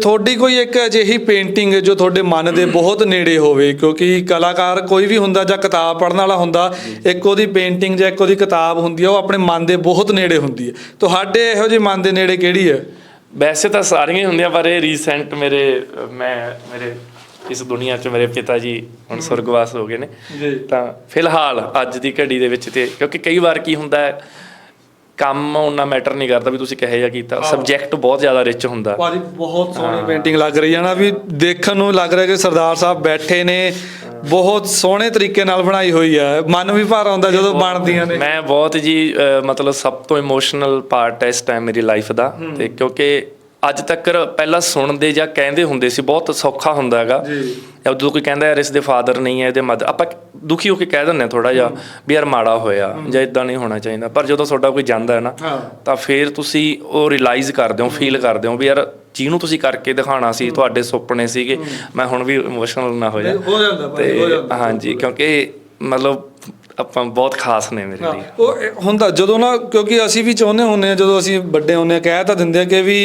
ਤੁਹਾਡੀ ਕੋਈ ਇੱਕ ਅਜਿਹੀ ਪੇਂਟਿੰਗ ਜੋ ਤੁਹਾਡੇ ਮਨ ਦੇ ਬਹੁਤ ਨੇੜੇ ਹੋਵੇ ਕਿਉਂਕਿ ਕਲਾਕਾਰ ਕੋਈ ਵੀ ਹੁੰਦਾ ਜਾਂ ਕਿਤਾਬ ਪੜ੍ਹਨ ਵਾਲਾ ਹੁੰਦਾ ਇੱਕ ਉਹਦੀ ਪੇਂਟਿੰਗ ਜਾਂ ਇੱਕ ਉਹਦੀ ਕਿਤਾਬ ਹੁੰਦੀ ਹੈ ਉਹ ਆਪਣੇ ਮਨ ਦੇ ਬਹੁਤ ਨੇੜੇ ਹੁੰਦੀ ਹੈ ਤੁਹਾਡੇ ਇਹੋ ਜਿਹੇ ਮਨ ਦੇ ਨੇੜੇ ਕਿਹੜੀ ਹੈ ਵੈਸੇ ਤਾਂ ਸਾਰੀਆਂ ਹੀ ਹੁੰਦੀਆਂ ਪਰ ਇਹ ਰੀਸੈਂਟ ਮੇਰੇ ਮੈਂ ਮੇਰੇ ਇਸ ਦੁਨੀਆ 'ਚ ਮੇਰੇ ਪਿਤਾ ਜੀ ਹੁਣ ਸੁਰਗਵਾਸ ਹੋ ਗਏ ਨੇ। ਤਾਂ ਫਿਲਹਾਲ ਅੱਜ ਦੀ ਘੜੀ ਦੇ ਵਿੱਚ ਤੇ ਕਿਉਂਕਿ ਕਈ ਵਾਰ ਕੀ ਹੁੰਦਾ ਹੈ ਕੰਮ ਉਹਨਾਂ ਮੈਟਰ ਨਹੀਂ ਕਰਦਾ ਵੀ ਤੁਸੀਂ ਕਹੇ ਜਾਂ ਕੀਤਾ। ਸਬਜੈਕਟ ਬਹੁਤ ਜ਼ਿਆਦਾ ਰਿਚ ਹੁੰਦਾ। ਭਾਜੀ ਬਹੁਤ ਸੋਹਣੀ ਪੇਂਟਿੰਗ ਲੱਗ ਰਹੀ ਹੈ ਨਾ ਵੀ ਦੇਖਣ ਨੂੰ ਲੱਗ ਰਿਹਾ ਕਿ ਸਰਦਾਰ ਸਾਹਿਬ ਬੈਠੇ ਨੇ ਬਹੁਤ ਸੋਹਣੇ ਤਰੀਕੇ ਨਾਲ ਬਣਾਈ ਹੋਈ ਹੈ ਮਨ ਵੀ ਭਰ ਆਉਂਦਾ ਜਦੋਂ ਬਣਦੀਆਂ ਨੇ। ਮੈਂ ਬਹੁਤ ਜੀ ਮਤਲਬ ਸਭ ਤੋਂ ਇਮੋਸ਼ਨਲ ਪਾਰਟ ਹੈ ਇਸ ਟਾਈਮ ਮੇਰੀ ਲਾਈਫ ਦਾ। ਤੇ ਕਿਉਂਕਿ ਅੱਜ ਤੱਕ ਪਹਿਲਾਂ ਸੁਣਦੇ ਜਾਂ ਕਹਿੰਦੇ ਹੁੰਦੇ ਸੀ ਬਹੁਤ ਸੌਖਾ ਹੁੰਦਾ ਹੈਗਾ। ਜੀ। ਜਦੋਂ ਕੋਈ ਕਹਿੰਦਾ ਯਾਰ ਇਸ ਦੇ ਫਾਦਰ ਨਹੀਂ ਹੈ ਇਹਦੇ ਮਦਰ ਆਪਾਂ ਦੁਖੀ ਹੋ ਕੇ ਕਹਿ ਦਿੰਦੇ ਥੋੜਾ ਜਿਹਾ ਵੀ ਯਾਰ ਮਾੜਾ ਹੋਇਆ ਜਾਂ ਇਦਾਂ ਨਹੀਂ ਹੋਣਾ ਚਾਹੀਦਾ। ਪਰ ਜਦੋਂ ਤੁਹਾਡਾ ਕੋਈ ਜਾਂਦਾ ਹੈ ਨਾ ਤਾਂ ਫਿਰ ਤੁਸੀਂ ਉਹ ਰਿਅਲਾਈਜ਼ ਕਰਦੇ ਹੋ ਫੀਲ ਕਰਦੇ ਹੋ ਵੀ ਯਾਰ ਜਿਹਨੂੰ ਤੁਸੀਂ ਕਰਕੇ ਦਿਖਾਉਣਾ ਸੀ ਤੁਹਾਡੇ ਸੁਪਨੇ ਸੀਗੇ ਮੈਂ ਹੁਣ ਵੀ ਇਮੋਸ਼ਨਲ ਨਾ ਹੋ ਜਾ। ਹੋ ਜਾਂਦਾ ਭਾਜੀ ਹੋ ਤੇ ਜਾਂਦਾ। ਹਾਂਜੀ ਕਿਉਂਕਿ ਮਤਲਬ ਆਪਾਂ ਬਹੁਤ ਖਾਸ ਨੇ ਮੇਰੇ ਲਈ। ਉਹ ਹੁੰਦਾ ਜਦੋਂ ਨਾ ਕਿਉਂਕਿ ਅਸੀਂ ਵੀ ਚਾਹੁੰਦੇ ਹੁੰਨੇ ਆ ਜਦੋਂ ਅਸੀਂ ਵੱਡੇ ਹੁੰਨੇ ਆ ਕਹਿ ਤਾਂ ਦਿੰਦੇ ਆ ਕਿ ਵੀ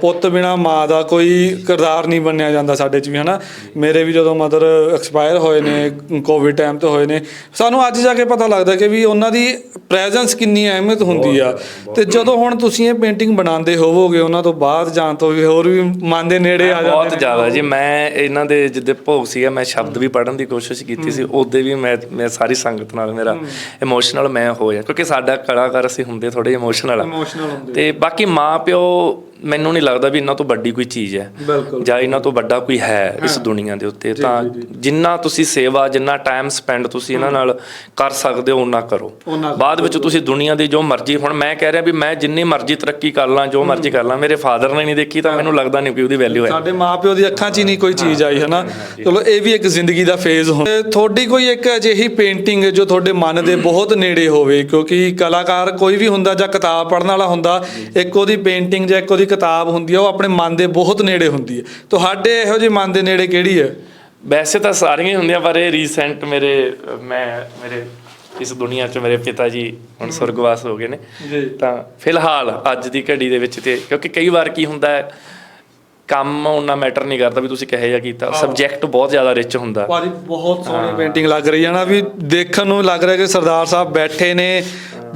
ਪੁੱਤ ਬਿਨਾ ਮਾਂ ਦਾ ਕੋਈ ਕਿਰਦਾਰ ਨਹੀਂ ਬਣਿਆ ਜਾਂਦਾ ਸਾਡੇ ਚ ਵੀ ਹਨਾ? ਮੇਰੇ ਵੀ ਜਦੋਂ ਮਦਰ ਐਕਸਪਾਇਰ ਹੋਏ ਨੇ ਕੋਵਿਡ ਟਾਈਮ ਤੇ ਹੋਏ ਨੇ ਸਾਨੂੰ ਅੱਜ ਜਾ ਕੇ ਪਤਾ ਲੱਗਦਾ ਕਿ ਵੀ ਉਹਨਾਂ ਦੀ ਪ੍ਰੈਜ਼ੈਂਸ ਕਿੰਨੀ ਅਹਿਮੀਅਤ ਹੁੰਦੀ ਆ। ਤੇ ਜਦੋਂ ਹੁਣ ਤੁਸੀਂ ਇਹ ਪੇਂਟਿੰਗ ਬਣਾਉਂਦੇ ਹੋਵੋਗੇ ਉਹਨਾਂ ਤੋਂ ਬਾਅਦ ਜਾਣ ਤੋਂ ਵੀ ਹੋਰ ਵੀ ਮਨ ਦੇ ਨੇੜੇ ਆ ਜਾਂਦੇ ਬਹੁਤ। ਜ਼ਿਆਦਾ ਜੀ ਮੈਂ ਇਹਨਾਂ ਦੇ ਜਿੱਦੇ ਭੋਗ ਸੀਗਾ ਮੈਂ ਸ਼ਬਦ ਵੀ ਪੜ੍ਹਨ ਦੀ ਕੋਸ਼ਿਸ਼ ਕੀਤੀ ਸੀ ਉਹਦੇ ਵੀ ਮੈਂ ਮੈਂ ਸਾਰੀ ਸੰਗਤ ਨਾਲ ਮੇਰਾ ਇਮੋਸ਼ਨਲ ਮੈਂ ਹੋਇਆ ਕਿਉਂਕਿ ਸਾਡਾ ਕਲਾਕਾਰ ਅਸੀਂ ਹੁੰਦੇ ਥੋੜੇ ਇਮੋਸ਼ਨਲ ਆ। ਇਮੋਸ਼ਨਲ ਹੁੰਦੇ। ਤੇ ਬਾਕੀ ਮਾਂ ਪਿਓ ਮੈਨੂੰ ਨਹੀਂ ਲੱਗਦਾ ਵੀ ਇਹਨਾਂ ਤੋਂ ਵੱਡੀ ਕੋਈ ਚੀਜ਼ ਹੈ। ਜਾਂ ਇਹਨਾਂ ਤੋਂ ਵੱਡਾ ਕੋਈ ਹੈ ਇਸ ਦੁਨੀਆ ਦੇ ਉੱਤੇ। ਤਾਂ ਜਿੰਨਾ ਤੁਸੀਂ ਸੇਵਾ ਜਿੰਨਾ ਟਾਈਮ ਸਪੈਂਡ ਤੁਸੀਂ ਇਹਨਾਂ ਨਾਲ ਕਰ ਸਕਦੇ ਹੋ ਉਹਨਾਂ ਕਰੋ। ਬਾਅਦ ਵਿੱਚ ਤੁਸੀਂ ਦੁਨੀਆ ਦੀ ਜੋ ਮਰਜ਼ੀ ਹੁਣ ਮੈਂ ਕਹਿ ਰਿਹਾ ਵੀ ਮੈਂ ਜਿੰਨੀ ਮਰਜ਼ੀ ਤਰੱਕੀ ਕਰ ਲਾਂ ਜੋ ਮਰਜ਼ੀ ਕਰ ਲਾਂ ਮੇਰੇ ਫਾਦਰ ਨੇ ਨਹੀਂ ਦੇਖੀ ਤਾਂ ਮੈਨੂੰ ਲੱਗਦਾ ਨਹੀਂ ਕਿ ਉਹਦੀ ਵੈਲਿਊ ਹੈ। ਸਾਡੇ ਮਾਪਿਓ ਦੀ ਅੱਖਾਂ 'ਚ ਹੀ ਨਹੀਂ ਕੋਈ ਚੀਜ਼ ਆਈ ਹੈ ਨਾ ਚਲੋ ਇਹ ਵੀ ਇੱਕ ਜ਼ਿੰਦਗੀ ਦਾ ਫੇਜ਼ ਹੁੰਦਾ ਤੁਹਾਡੀ ਕੋਈ ਇੱਕ ਅਜਿਹੀ ਪੇਂਟਿੰਗ ਜੋ ਤੁਹਾਡੇ ਮਨ ਦੇ ਬਹੁਤ ਨੇੜੇ ਹੋਵੇ ਕਿਉਂਕਿ ਕਲਾਕਾਰ ਕੋਈ ਵੀ ਹੁੰਦਾ ਜਾਂ ਕਿਤਾਬ ਪੜ੍ਹਨ ਵਾਲਾ ਹੁੰਦਾ ਇੱਕ ਉਹਦੀ ਪੇਂਟਿੰਗ ਜਾਂ ਇੱਕ ਉਹਦੀ ਕਿਤਾਬ ਹੁੰਦੀ ਹੈ ਉਹ ਆਪਣੇ ਮਨ ਦੇ ਬਹੁਤ ਨੇੜੇ ਹੁੰਦੀ ਹੈ ਤੁਹਾਡੇ ਇਹੋ ਜਿਹੇ ਮਨ ਦੇ ਨੇੜੇ ਕਿਹੜੀ ਹੈ ਵੈਸੇ ਤਾਂ ਸਾਰੀਆਂ ਹੀ ਹੁੰਦੀਆਂ ਪਰ ਇਹ ਰੀਸੈਂਟ ਮੇਰੇ ਮੈਂ ਮੇਰੇ ਇਸ ਦੁਨੀਆ 'ਚ ਮੇਰੇ ਪਿਤਾ ਜੀ ਹੁਣ ਸੁਰਗਵਾਸ ਹੋ ਗਏ ਨੇ। ਜੀ। ਤਾਂ ਫਿਲਹਾਲ ਅੱਜ ਦੀ ਘੜੀ ਦੇ ਵਿੱਚ ਤੇ ਕਿਉਂਕਿ ਕਈ ਵਾਰ ਕੀ ਹੁੰਦਾ ਹੈ ਕੰਮ ਉਹਨਾਂ ਮੈਟਰ ਨਹੀਂ ਕਰਦਾ ਵੀ ਤੁਸੀਂ ਕਹੇ ਜਾਂ ਕੀਤਾ। ਸਬਜੈਕਟ ਬਹੁਤ ਜ਼ਿਆਦਾ ਰਿਚ ਹੁੰਦਾ। ਭਾਜੀ ਬਹੁਤ ਸੋਹਣੀ ਪੇਂਟਿੰਗ ਲੱਗ ਰਹੀ ਹੈ ਨਾ ਵੀ ਦੇਖਣ ਨੂੰ ਲੱਗ ਰਿਹਾ ਕਿ ਸਰਦਾਰ ਸਾਹਿਬ ਬੈਠੇ ਨੇ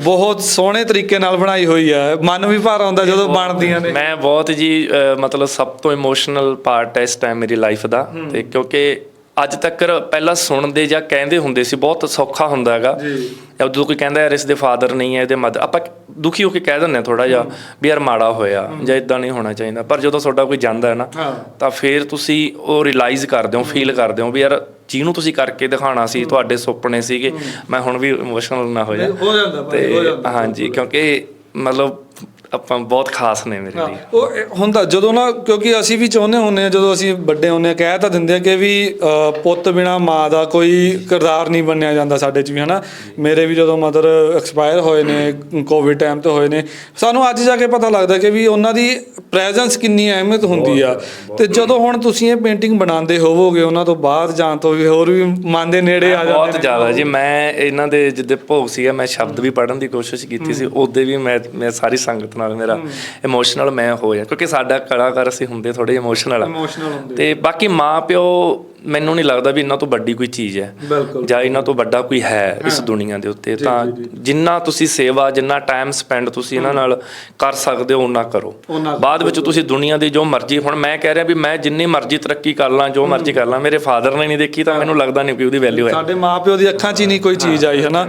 ਬਹੁਤ ਸੋਹਣੇ ਤਰੀਕੇ ਨਾਲ ਬਣਾਈ ਹੋਈ ਹੈ। ਮਨ ਵੀ ਭਰ ਆਉਂਦਾ ਜਦੋਂ ਬਣਦੀਆਂ ਨੇ। ਮੈਂ ਬਹੁਤ ਜੀ ਮਤਲਬ ਸਭ ਤੋਂ ਇਮੋਸ਼ਨਲ ਪਾਰਟ ਹੈ ਇਸ ਟਾਈਮ ਮੇਰੀ ਲਾਈਫ ਦਾ। ਤੇ ਕਿਉਂਕਿ ਅੱਜ ਤੱਕ ਪਹਿਲਾਂ ਸੁਣਦੇ ਜਾਂ ਕਹਿੰਦੇ ਹੁੰਦੇ ਸੀ ਬਹੁਤ ਸੌਖਾ ਹੁੰਦਾ ਹੈਗਾ। ਜੀ। ਜਦੋਂ ਕੋਈ ਕਹਿੰਦਾ ਯਾਰ ਇਸ ਦੇ ਫਾਦਰ ਨਹੀਂ ਹੈ ਇਹਦੇ ਮਦਰ ਆਪਾਂ ਦੁਖੀ ਹੋ ਕੇ ਕਹਿ ਦਿੰਦੇ ਹਾਂ ਥੋੜਾ ਜਿਹਾ ਵੀ ਯਾਰ ਮਾੜਾ ਹੋਇਆ ਜਾਂ ਇਦਾਂ ਨਹੀਂ ਹੋਣਾ ਚਾਹੀਦਾ। ਪਰ ਜਦੋਂ ਤੁਹਾਡਾ ਕੋਈ ਜਾਂਦਾ ਹੈ ਨਾ ਤਾਂ ਫਿਰ ਤੁਸੀਂ ਉਹ ਰਿਅਲਾਈਜ਼ ਕਰਦੇ ਹੋ ਫੀਲ ਕਰਦੇ ਹੋ ਵੀ ਯਾਰ ਜਿਹਨੂੰ ਤੁਸੀਂ ਕਰਕੇ ਦਿਖਾਉਣਾ ਸੀ ਤੁਹਾਡੇ ਸੁਪਨੇ ਸੀਗੇ ਮੈਂ ਹੁਣ ਵੀ ਇਮੋਸ਼ਨਲ ਨਾ ਹੋ ਜਾ। ਹੋ ਜਾਂਦਾ ਤੇ ਹਾਂਜੀ ਕਿਉਂਕਿ ਮਤਲਬ ਆਪਾਂ ਬਹੁਤ ਖਾਸ ਨੇ ਮੇਰੇ ਲਈ। ਉਹ ਹੁੰਦਾ ਜਦੋਂ ਨਾ ਕਿਉਂਕਿ ਅਸੀਂ ਵੀ ਚਾਹੁੰਦੇ ਹੁੰਨੇ ਆ ਜਦੋਂ ਅਸੀਂ ਵੱਡੇ ਹੁੰਨੇ ਆ ਕਹਿ ਤਾਂ ਦਿੰਦੇ ਆ ਕਿ ਵੀ ਪੁੱਤ ਬਿਨਾ ਮਾਂ ਦਾ ਕੋਈ ਕਿਰਦਾਰ ਨਹੀਂ ਬਣਿਆ ਜਾਂਦਾ ਸਾਡੇ ਚ ਵੀ ਹਨਾ? ਮੇਰੇ ਵੀ ਜਦੋਂ ਮਦਰ ਐਕਸਪਾਇਰ ਹੋਏ ਨੇ ਕੋਵਿਡ ਟਾਈਮ ਤੇ ਹੋਏ ਨੇ ਸਾਨੂੰ ਅੱਜ ਜਾ ਕੇ ਪਤਾ ਲੱਗਦਾ ਕਿ ਵੀ ਉਹਨਾਂ ਦੀ ਪ੍ਰੈਜ਼ੈਂਸ ਕਿੰਨੀ ਅਹਿਮੀਅਤ ਹੁੰਦੀ ਆ। ਤੇ ਜਦੋਂ ਹੁਣ ਤੁਸੀਂ ਇਹ ਪੇਂਟਿੰਗ ਬਣਾਉਂਦੇ ਹੋਵੋਗੇ ਉਹਨਾਂ ਤੋਂ ਬਾਅਦ ਜਾਣ ਤੋਂ ਵੀ ਹੋਰ ਵੀ ਮਨ ਦੇ ਨੇੜੇ ਆ ਜਾਂਦੇ ਬਹੁਤ। ਜ਼ਿਆਦਾ ਜੀ ਮੈਂ ਇਹਨਾਂ ਦੇ ਜਿੱਦੇ ਭੋਗ ਸੀਗਾ ਮੈਂ ਸ਼ਬਦ ਵੀ ਪੜ੍ਹਨ ਦੀ ਕੋਸ਼ਿਸ਼ ਕੀਤੀ ਸੀ ਉਹਦੇ ਵੀ ਮੈਂ ਮੈਂ ਸਾਰੀ ਸੰਗਤ ਨਾਲ ਮੇਰਾ ਇਮੋਸ਼ਨਲ ਮੈਂ ਹੋਇਆ ਕਿਉਂਕਿ ਸਾਡਾ ਕਲਾਕਾਰ ਅਸੀਂ ਹੁੰਦੇ ਥੋੜੇ ਇਮੋਸ਼ਨਲ ਆ। ਇਮੋਸ਼ਨਲ ਹੁੰਦੇ। ਤੇ ਬਾਕੀ ਮਾਂ ਪਿਓ ਮੈਨੂੰ ਨਹੀਂ ਲੱਗਦਾ ਵੀ ਇਹਨਾਂ ਤੋਂ ਵੱਡੀ ਕੋਈ ਚੀਜ਼ ਹੈ। ਜਾਂ ਇਹਨਾਂ ਤੋਂ ਵੱਡਾ ਕੋਈ ਹੈ ਇਸ ਦੁਨੀਆ ਦੇ ਉੱਤੇ ਤਾਂ ਜਿੰਨਾ ਤੁਸੀਂ ਸੇਵਾ ਜਿੰਨਾ ਟਾਈਮ ਸਪੈਂਡ ਤੁਸੀਂ ਇਹਨਾਂ ਨਾਲ ਕਰ ਸਕਦੇ ਹੋ ਉਹਨਾਂ ਕਰੋ। ਬਾਅਦ ਵਿੱਚ ਤੁਸੀਂ ਦੁਨੀਆ ਦੀ ਜੋ ਮਰਜ਼ੀ ਹੁਣ ਮੈਂ ਕਹਿ ਰਿਹਾ ਵੀ ਮੈਂ ਜਿੰਨੀ ਮਰਜ਼ੀ ਤਰੱਕੀ ਕਰ ਲਾਂ ਜੋ ਮਰਜ਼ੀ ਕਰ ਲਾਂ ਮੇਰੇ ਫਾਦਰ ਨੇ ਨਹੀਂ ਦੇਖੀ ਤਾਂ ਮੈਨੂੰ ਲੱਗਦਾ ਨਹੀਂ ਕਿ ਉਹਦੀ ਵੈਲਿਊ ਹੈ। ਸਾਡੇ ਮਾਪਿਓ ਦੀ ਅੱਖਾਂ 'ਚ ਹੀ ਨਹੀਂ ਕੋਈ ਚੀਜ਼ ਆਈ ਹੈ ਨਾ